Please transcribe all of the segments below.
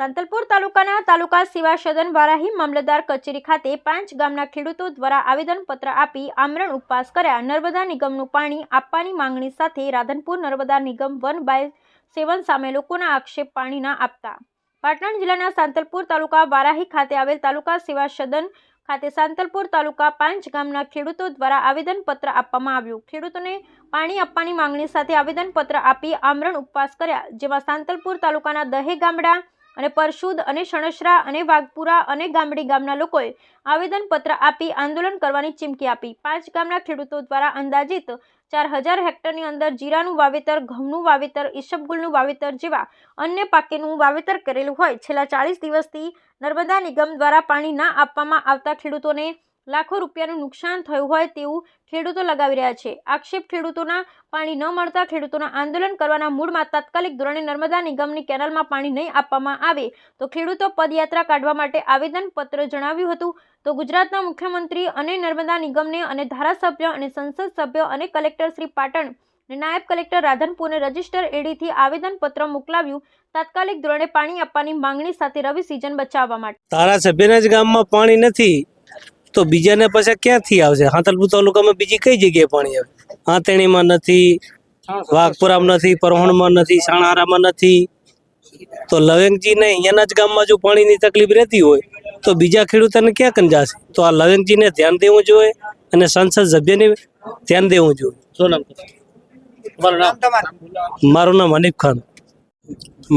સાંતલપુર તાલુકાના તાલુકા સેવા સદન વારાહી મામલતદાર કચેરી ખાતે પાંચ ગામના ખેડૂતો દ્વારા આવેદનપત્ર આપી આમરણ ઉપવાસ કર્યા. નર્મદા નિગમનું પાણી આપવાની માંગણી સાથે રાધનપુર નર્મદા નિગમ વન બાય સેવન સામે લોકોના આક્ષેપ પાણી ના આપતા. પાટણ જિલ્લાના સાંતલપુર તાલુકા વારાહી ખાતે આવેલ તાલુકા સેવા સદન ખાતે સાંતલપુર તાલુકા પાંચ ગામના ખેડૂતો દ્વારા આવેદનપત્ર આપવામાં આવ્યું. ખેડૂતોને પાણી આપવાની માંગણી સાથે આવેદનપત્ર આપી આમરણ ઉપવાસ કર્યા, જેમાં સાંતલપુર તાલુકાના દહે ગામડા અને પરશુદ અને શણસરા અને વાઘપુરા અને ગામડી ગામના લોકોએ આવેદનપત્ર આપી આંદોલન કરવાની ચીમકી આપી. પાંચ ગામના ખેડૂતો દ્વારા અંદાજિત ચાર હજાર હેક્ટરની અંદર જીરાનું વાવેતર, ઘઉંનું વાવેતર ઈસબગુલનું વાવેતર જેવા અન્ય પાકેનું વાવેતર કરેલું હોય. છેલ્લા ચાળીસ દિવસથી નર્મદા નિગમ દ્વારા પાણી ના આપવામાં આવતા ખેડૂતોને લાખો રૂપિયાનું નુકસાન થયું હોય તેવું ખેડૂતો લગાવી રહ્યા છે. આક્ષેપ, ખેડૂતોના પાણી ન મળતા ખેડૂતોના આંદોલન કરવાના મૂળમાં તાત્કાલિક ધોરણે નર્મદા નિગમની કેનાલમાં પાણી નહીં આપવામાં આવે તો ખેડૂતો પદયાત્રા કાઢવા માટે આવેદનપત્ર જણાવ્યું હતું. તો ગુજરાતના મુખ્યમંત્રી અને નર્મદા નિગમને અને ધારાસભ્ય અને સંસદ સભ્ય અને કલેક્ટર શ્રી પાટણ નાયબ કલેક્ટર રાધનપુરને રજિસ્ટર એડીથી આવેદનપત્ર મોકલાવ્યું. તાત્કાલિક ધોરણે પાણી આપવાની માંગણી સાથે રવિ સિઝન બચાવવા માટે. ધારાસભ્યના જ ગામમાં પાણી નથી. તો બીજાને પછી ક્યાંથી આવશે? હાથલપુર તાલુકામાં બીજી કઈ જગ્યાએ પાણી આવે? હાંતણીમાં નથી વાઘપુરામાં નથી પરહોણમાં નથી સાણારામાં નથી. તો લવેંગજીને અહીંયાના જ ગામમાં જો પાણીની તકલીફ રહેતી હોય તો બીજા ખેડૂતોને ક્યાં કંજાશે તો આ લવેંગજીને ધ્યાન દેવું જોઈએ અને સંસદ સભ્યને ધ્યાન દેવું જોઈએ. શું નામ મારું નામ હનીફ ખાન.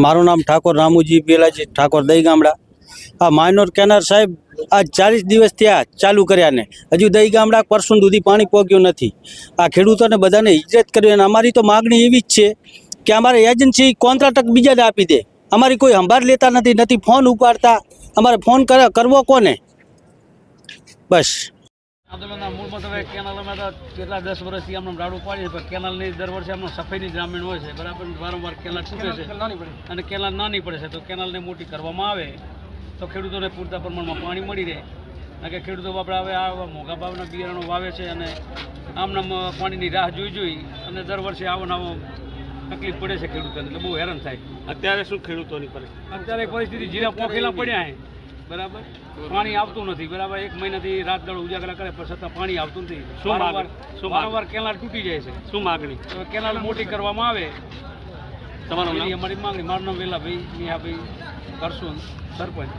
મારું નામ ઠાકોર રામુજી બેલાજી ઠાકોર દઈ ગામડા. આ માઇનોર કેનાર સાહેબ આ ચાલીસ દિવસ ત્યાં ચાલુ કર્યા ને. હજુ દઈ ગામડા પરસું સુધી પાણી પહોંચ્યું નથી. આ ખેડૂતોને બધાને હિજરત કરી અને અમારી તો માગણી એવી જ છે કે અમારે એજન્સી કોન્ટ્રાક્ટ બીજાને આપી દે. અમારી કોઈ સંભાળ લેતા નથી નથી ફોન ઉપાડતા. અમારે ફોન કરવો કોને? બસ. આંદોલનના મૂળમાં તમે હવે કેનાલમાં તો કેટલા દસ વર્ષથી આમને રાડું પાડીએ પણ કેનાલની દર વર્ષે આમને સફાઈની ગ્રામીણ હોય છે. બરાબર? વારંવાર કેનાલ તૂટે છે. અને કેનાલ નાની પડે છે તો કેનાલને મોટી કરવામાં આવે. તો ખેડૂતોને પૂરતા પ્રમાણમાં પાણી મળી રહે. કારણ કે ખેડૂતો આપણે હવે આ મોંઘા ભાવના બિયારણો વાવે છે અને આમનામ પાણીની રાહ જોઈ જોઈ અને દર વર્ષે આવો નવો તકલીફ પડે છે ખેડૂતોને. એટલે બહુ હેરાન થાય. અત્યારે શું ખેડૂતોની પરિસ્થિતિ? અત્યારે પરિસ્થિતિ જીરા પોખેલા પડ્યા છે બરાબર? પાણી આવતું નથી. બરાબર? એક મહિનાથી રાત દાડો ઉજાગરા કરે પણ છતાં પાણી આવતું નથી. શું શું? વારંવાર કેનાલ તૂટી જાય છે. શું માગણી? કેનાલ મોટી કરવામાં આવે. તમારું અમારી માંગણી. મારું નામ વેલાભાઈ મિયાભાઈ. करसून सरपंच.